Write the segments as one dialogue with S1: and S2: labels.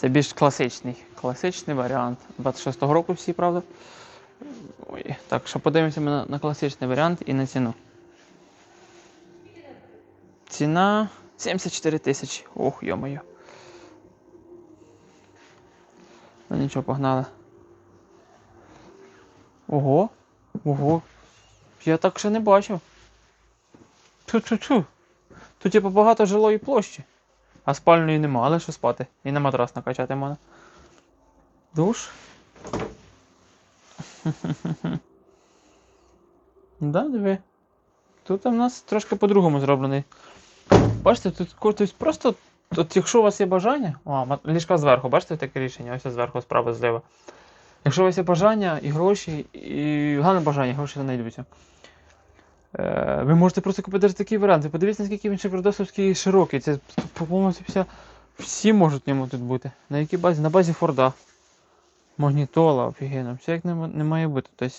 S1: Це більш класичний. Класичний варіант. 26-го року всі, правда? Ой, так, що подивимося ми на, на класичний варіант і на ціну. Ціна 74 тисячі. Ох, йо-моє. Ну нічого, погнали. Ого. Ого. Я так ще не бачив. Тут типу багато жилої площі. А спальної нема, але що спати. І на матрас накачати можна. Душ. да, диви. Тут у нас трошки по-другому зроблений. Бачите, тут тобто просто. От якщо у вас є бажання. О, ліжка зверху, бачите таке рішення? Ось зверху, справа, зліва. Якщо у вас є бажання і гроші, і головне бажання, гроші знайдуться. Е, ви можете просто купити такий варіант. Ви подивіться, наскільки він широкий широкий. Це вся, всі можуть ньому тут бути. На якій базі? На базі Форда. Магнітола, офігенно. Все як не, не має бути. Тобто,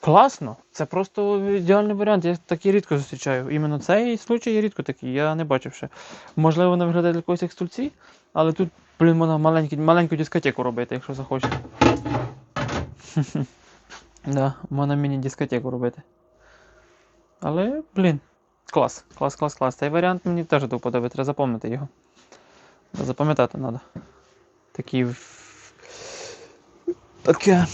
S1: класно. Це просто ідеальний варіант. Я такий рідко зустрічаю. Іменно цей случай я рідко такий, я не бачив ще. Можливо, вона виглядає для когось як стульці, але тут, блін, можна маленьку, дискотеку робити, якщо захочете. Да, можна міні-дискотеку робити. Але, блін, клас, клас, клас, клас. Цей варіант мені теж до вподоби, треба запам'ятати його. Запам'ятати треба. Такі. Таке.